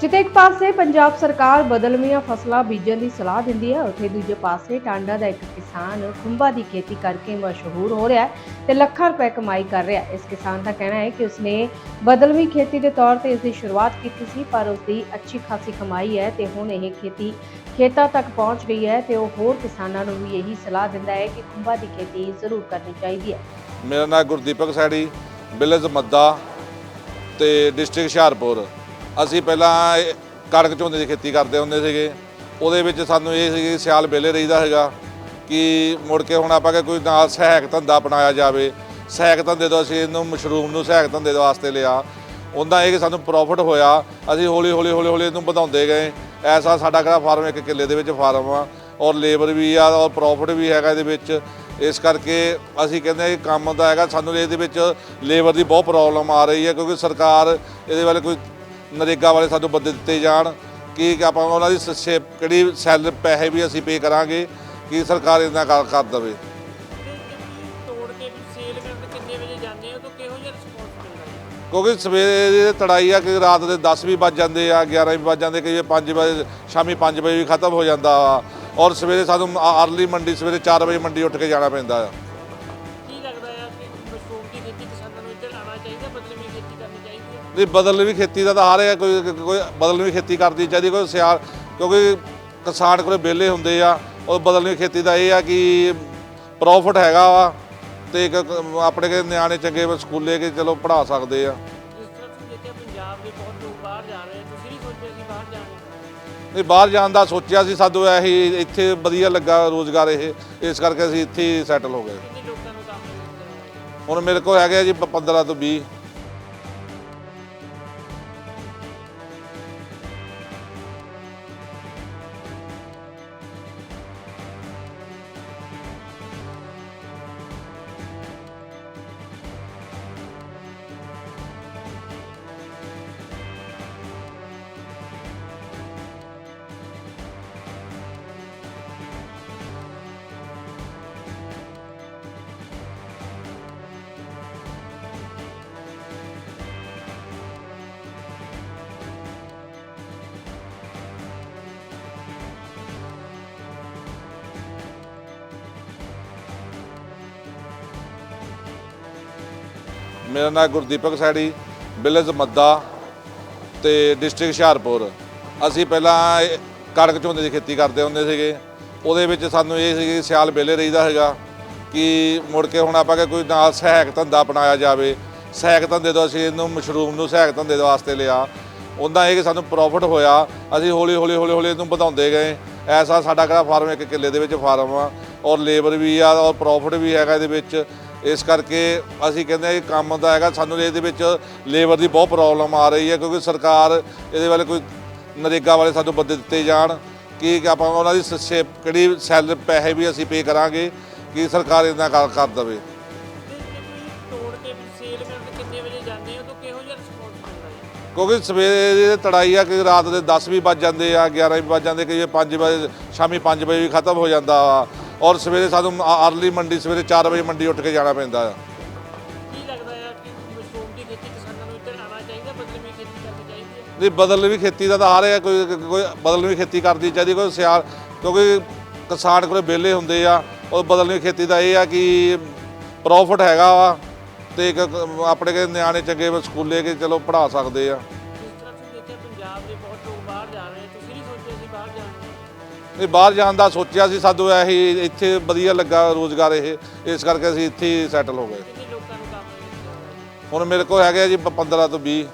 ਜਿੱਥੇ ਇੱਕ ਪਾਸੇ ਪੰਜਾਬ ਸਰਕਾਰ ਬਦਲਵੀਆਂ ਫਸਲਾਂ ਬੀਜਣ ਦੀ ਸਲਾਹ ਦਿੰਦੀ ਹੈ, ਉੱਥੇ ਦੂਜੇ ਪਾਸੇ ਟਾਂਡਾ ਦਾ ਇੱਕ ਕਿਸਾਨ ਖੁੰਭਾ ਦੀ ਖੇਤੀ ਕਰਕੇ ਮਸ਼ਹੂਰ ਹੋ ਰਿਹਾ ਹੈ ਤੇ ਲੱਖਾਂ ਰੁਪਏ ਕਮਾਈ ਕਰ ਰਿਹਾ ਹੈ। ਇਸ ਕਿਸਾਨ ਦਾ ਕਹਿਣਾ ਹੈ ਕਿ ਉਸਨੇ ਬਦਲਵੀਂ ਖੇਤੀ ਦੇ ਤੌਰ ਤੇ ਇਸ ਦੀ ਸ਼ੁਰੂਆਤ ਕੀਤੀ ਸੀ, ਪਰ ਉਸ ਦੀ ਅੱਛੀ ਖਾਸੀ ਕਮਾਈ ਹੈ ਤੇ ਹੁਣ ਇਹ ਖੇਤੀ ਖੇਤਾਂ ਤੱਕ ਪਹੁੰਚ ਗਈ ਹੈ ਤੇ ਉਹ ਹੋਰ ਕਿਸਾਨਾਂ ਨੂੰ ਵੀ ਇਹੀ ਸਲਾਹ ਦਿੰਦਾ ਹੈ ਕਿ ਖੁੰਭਾ ਦੀ ਖੇਤੀ ਜ਼ਰੂਰ ਕਰਨੀ ਚਾਹੀਦੀ ਹੈ। ਮੇਰਾ ਨਾਮ ਗੁਰਦੀਪਕ ਸੈੜੀ ਵਿਲੇਜ ਮੱਦਾ ਤੇ ਡਿਸਟ੍ਰਿਕਟ ਹੁਸ਼ਿਆਰਪੁਰ। ਅਸੀਂ ਪਹਿਲਾਂ ਇਹ ਕਣਕ ਝੋਨੇ ਦੀ ਖੇਤੀ ਕਰਦੇ ਹੁੰਦੇ ਸੀਗੇ। ਉਹਦੇ ਵਿੱਚ ਸਾਨੂੰ ਇਹ ਸੀ ਕਿ ਸਿਆਲ ਵਿਹਲੇ ਰਹੀਦਾ ਹੈਗਾ ਕਿ ਮੁੜ ਕੇ ਹੁਣ ਆਪਾਂ ਕਿ ਕੋਈ ਨਾਲ ਸਹਾਇਕ ਧੰਦਾ ਅਪਣਾਇਆ ਜਾਵੇ। ਸਹਾਇਕ ਧੰਦੇ ਤੋਂ ਅਸੀਂ ਇਹਨੂੰ ਮਸ਼ਰੂਮ ਨੂੰ ਸਹਾਇਕ ਧੰਦੇ ਦੇ ਵਾਸਤੇ ਲਿਆ। ਉਹਦਾ ਇਹ ਕਿ ਸਾਨੂੰ ਪ੍ਰੋਫਿਟ ਹੋਇਆ। ਅਸੀਂ ਹੌਲੀ ਹੌਲੀ ਹੌਲੀ ਹੌਲੀ ਇਹਨੂੰ ਵਧਾਉਂਦੇ ਗਏ। ਐਸਾ ਸਾਡਾ ਕਿਹੜਾ ਫਾਰਮ ਇੱਕ ਕਿੱਲੇ ਦੇ ਵਿੱਚ ਫਾਰਮ ਆ। ਔਰ ਲੇਬਰ ਵੀ ਆ ਔਰ ਪ੍ਰੋਫਿਟ ਵੀ ਹੈਗਾ ਇਹਦੇ ਵਿੱਚ। ਇਸ ਕਰਕੇ ਅਸੀਂ ਕਹਿੰਦੇ ਹਾਂ ਕਿ ਕੰਮ ਦਾ ਹੈਗਾ। ਸਾਨੂੰ ਇਹਦੇ ਵਿੱਚ ਲੇਬਰ ਦੀ ਬਹੁਤ ਪ੍ਰੋਬਲਮ ਆ ਰਹੀ ਹੈ ਕਿਉਂਕਿ ਸਰਕਾਰ ਇਹਦੇ ਬਾਰੇ ਕੋਈ ਨਰੇਗਾ ਵਾਲੇ ਸਾਨੂੰ ਬੰਦੇ ਦਿੱਤੇ ਜਾਣ ਕਿ ਆਪਾਂ ਉਹਨਾਂ ਦੀ ਸੇ ਕਿਹੜੀ ਸੈਲ ਪੈਸੇ ਵੀ ਅਸੀਂ ਪੇ ਕਰਾਂਗੇ, ਕਿ ਸਰਕਾਰ ਇੰਨਾ ਕਰ ਕਰ ਦੇਵੇ। ਤੋੜ ਕੇ ਵੀ ਸੇਲ ਕਰਨ ਕਿੰਨੇ ਵਜੇ ਜਾਂਦੇ ਹੋ ਤਾਂ ਕਿਹੋ ਜਿਹਾ ਰਿਸਪੌਂਸ ਮਿਲਦਾ ਹੈ ਕਿਉਂਕਿ ਸਵੇਰੇ ਦੀ ਤੜਾਈ ਆ, ਕਿ ਰਾਤ ਦੇ 10 ਵੀ ਵੱਜ ਜਾਂਦੇ ਆ 11 ਵੀ ਵੱਜ ਜਾਂਦੇ, ਕਈ 5 ਵਜੇ, ਸ਼ਾਮੀ 5 ਵਜੇ ਵੀ ਖਤਮ ਹੋ ਜਾਂਦਾ ਵਾ। ਔਰ ਸਵੇਰੇ ਸਾਨੂੰ ਅਰਲੀ ਮੰਡੀ, ਸਵੇਰੇ 4 ਵਜੇ ਮੰਡੀ ਉੱਠ ਕੇ ਜਾਣਾ ਪੈਂਦਾ ਆ। ਨਹੀਂ ਬਦਲਵੀਂ ਖੇਤੀ ਦਾ ਤਾਂ ਹਰ ਹੈ ਕੋਈ ਕੋਈ ਬਦਲਵੀਂ ਖੇਤੀ ਕਰਦੀ ਚਾਹੀਦੀ, ਕੋਈ ਸਿਆਲ ਕਿਉਂਕਿ ਕਿਸਾਨ ਕੋਲੇ ਵਿਹਲੇ ਹੁੰਦੇ ਆ, ਉਹ ਬਦਲਵੀਂ ਖੇਤੀ ਦਾ ਇਹ ਆ ਕਿ ਪ੍ਰੋਫਿਟ ਹੈਗਾ ਵਾ ਤੇ ਇੱਕ ਆਪਣੇ ਕੇ ਨਿਆਣੇ ਚੰਗੇ ਸਕੂਲੇ ਕੇ ਚਲੋ ਪੜ੍ਹਾ ਸਕਦੇ ਆ। ਨਹੀਂ, ਬਾਹਰ ਜਾਣ ਦਾ ਸੋਚਿਆ ਸੀ ਸਾਨੂੰ ਇਹੀ ਇੱਥੇ ਵਧੀਆ ਲੱਗਾ ਰੋਜ਼ਗਾਰ ਇਹ, ਇਸ ਕਰਕੇ ਅਸੀਂ ਇੱਥੇ ਸੈਟਲ ਹੋ ਗਏ। ਹੁਣ ਮੇਰੇ ਕੋਲ ਹੈਗੇ ਆ ਜੀ 15 ਤੋਂ 20 ਮੇਰਾ ਨਾਮ ਗੁਰਦੀਪਕ ਸੈਣੀ ਵਿਲੇਜ ਮੱਦਾ ਤੇ ਡਿਸਟ੍ਰਿਕਟ ਹੁਸ਼ਿਆਰਪੁਰ। ਅਸੀਂ ਪਹਿਲਾਂ ਇਹ ਕਣਕ ਝੋਨੇ ਦੀ ਖੇਤੀ ਕਰਦੇ ਹੁੰਦੇ ਸੀਗੇ। ਉਹਦੇ ਵਿੱਚ ਸਾਨੂੰ ਇਹ ਸੀ ਕਿ ਸਿਆਲ ਵੇਲੇ ਰਹੀਦਾ ਹੈਗਾ ਕਿ ਮੁੜ ਕੇ ਹੁਣ ਆਪਾਂ ਕਿ ਕੋਈ ਨਾਲ ਸਹਾਇਕ ਧੰਦਾ ਅਪਣਾਇਆ ਜਾਵੇ। ਸਹਾਇਕ ਧੰਦੇ ਤੋਂ ਅਸੀਂ ਇਹਨੂੰ ਮਸ਼ਰੂਮ ਨੂੰ ਸਹਾਇਕ ਧੰਦੇ ਦੇ ਵਾਸਤੇ ਲਿਆ। ਉਹਦਾ ਇਹ ਕਿ ਸਾਨੂੰ ਪ੍ਰੋਫਿਟ ਹੋਇਆ। ਅਸੀਂ ਹੌਲੀ ਹੌਲੀ ਹੌਲੀ ਹੌਲੀ ਇਹਨੂੰ ਵਧਾਉਂਦੇ ਗਏ। ਐਸਾ ਸਾਡਾ ਕਿਹੜਾ ਫਾਰਮ ਇੱਕ ਕਿੱਲੇ ਦੇ ਵਿੱਚ ਫਾਰਮ ਆ। ਔਰ ਲੇਬਰ ਵੀ ਆ ਔਰ ਪ੍ਰੋਫਿਟ ਵੀ ਹੈਗਾ ਇਹਦੇ ਵਿੱਚ। ਇਸ ਕਰਕੇ ਅਸੀਂ ਕਹਿੰਦੇ ਹਾਂ ਕਿ ਕੰਮ ਦਾ ਹੈਗਾ, ਸਾਨੂੰ ਇਹਦੇ ਵਿੱਚ ਲੇਬਰ ਦੀ ਬਹੁਤ ਪ੍ਰੋਬਲਮ ਆ ਰਹੀ ਹੈ, ਕਿਉਂਕਿ ਸਰਕਾਰ ਇਹਦੇ ਬਾਰੇ ਕੋਈ ਨਰੇਗਾ ਵਾਲੇ ਸਾਨੂੰ ਬੰਦੇ ਦਿੱਤੇ ਜਾਣ ਕਿ ਆਪਾਂ ਉਹਨਾਂ ਦੀ ਸੇ ਕਿਹੜੀ ਸੈਲ ਪੈਸੇ ਵੀ ਅਸੀਂ ਪੇ ਕਰਾਂਗੇ ਕਿ ਸਰਕਾਰ ਇਹਨਾਂ ਕਰ ਕਰ ਦੇਵੇ। ਤੋੜ ਕੇ ਵੀ ਸੇਲ ਕਰਨ ਕਿੰਨੇ ਵਜੇ ਜਾਂਦੇ ਹੋ ਤਾਂ ਕਿਹੋ ਜਿਹਾ ਰਿਸਪੌਂਸ ਮਿਲਦਾ ਹੈ ਕਿਉਂਕਿ ਸਵੇਰੇ ਦੀ ਤੜਾਈ ਆ ਕਿ ਰਾਤ ਦੇ 10 ਵੀ ਵੱਜ ਜਾਂਦੇ ਆ 11 ਵੀ ਵੱਜ ਜਾਂਦੇ, ਕਈ 5 ਵਜੇ, ਸ਼ਾਮੀ 5 ਵਜੇ ਵੀ ਖਤਮ ਹੋ ਜਾਂਦਾ ਵਾ। ਔਰ ਸਵੇਰੇ ਸਾਨੂੰ ਅਰਲੀ ਮੰਡੀ ਸਵੇਰੇ 4 ਵਜੇ ਮੰਡੀ ਉੱਠ ਕੇ ਜਾਣਾ ਪੈਂਦਾ ਆ। ਕੀ ਲੱਗਦਾ ਹੈ ਕਿ ਮਸ਼ਰੂਮ ਦੀ ਖੇਤੀ ਕਿਸਾਨਾਂ ਨੂੰ ਇੱਧਰ ਆਉਣਾ ਚਾਹੀਦਾ ਬਦਲਵੀਂ ਖੇਤੀ ਕਰਨੀ ਚਾਹੀਦੀ ਹੈ? ਨਹੀਂ ਬਦਲਵੀਂ ਖੇਤੀ ਦਾ ਤਾਂ ਹਰ ਹੈ ਕੋਈ ਕੋਈ ਬਦਲਵੀਂ ਖੇਤੀ ਕਰਦੀ ਚਾਹੀਦੀ ਕੋਈ ਸਿਆਲ ਕਿਉਂਕਿ ਕਿਸਾਨ ਕੋਲੇ ਵਿਹਲੇ ਹੁੰਦੇ ਆ ਉਹ ਬਦਲਵੀਂ ਖੇਤੀ ਦਾ ਇਹ ਆ ਕਿ ਪ੍ਰੋਫਿਟ ਹੈਗਾ ਵਾ ਤੇ ਇੱਕ ਆਪਣੇ ਕੇ ਨਿਆਣੇ ਚੰਗੇ ਸਕੂਲੇ ਕੇ ਚਲੋ ਪੜ੍ਹਾ ਸਕਦੇ ਆ। ਨਹੀਂ ਬਾਹਰ ਜਾਣ ਦਾ ਸੋਚਿਆ ਸੀ ਸਾਨੂੰ ਇਹੀ ਇੱਥੇ ਵਧੀਆ ਲੱਗਾ ਰੋਜ਼ਗਾਰ ਇਹ ਇਸ ਕਰਕੇ ਅਸੀਂ ਇੱਥੇ ਸੈਟਲ ਹੋ ਗਏ। ਹੁਣ ਮੇਰੇ ਕੋਲ ਹੈਗੇ ਜੀ 15 ਤੋਂ 20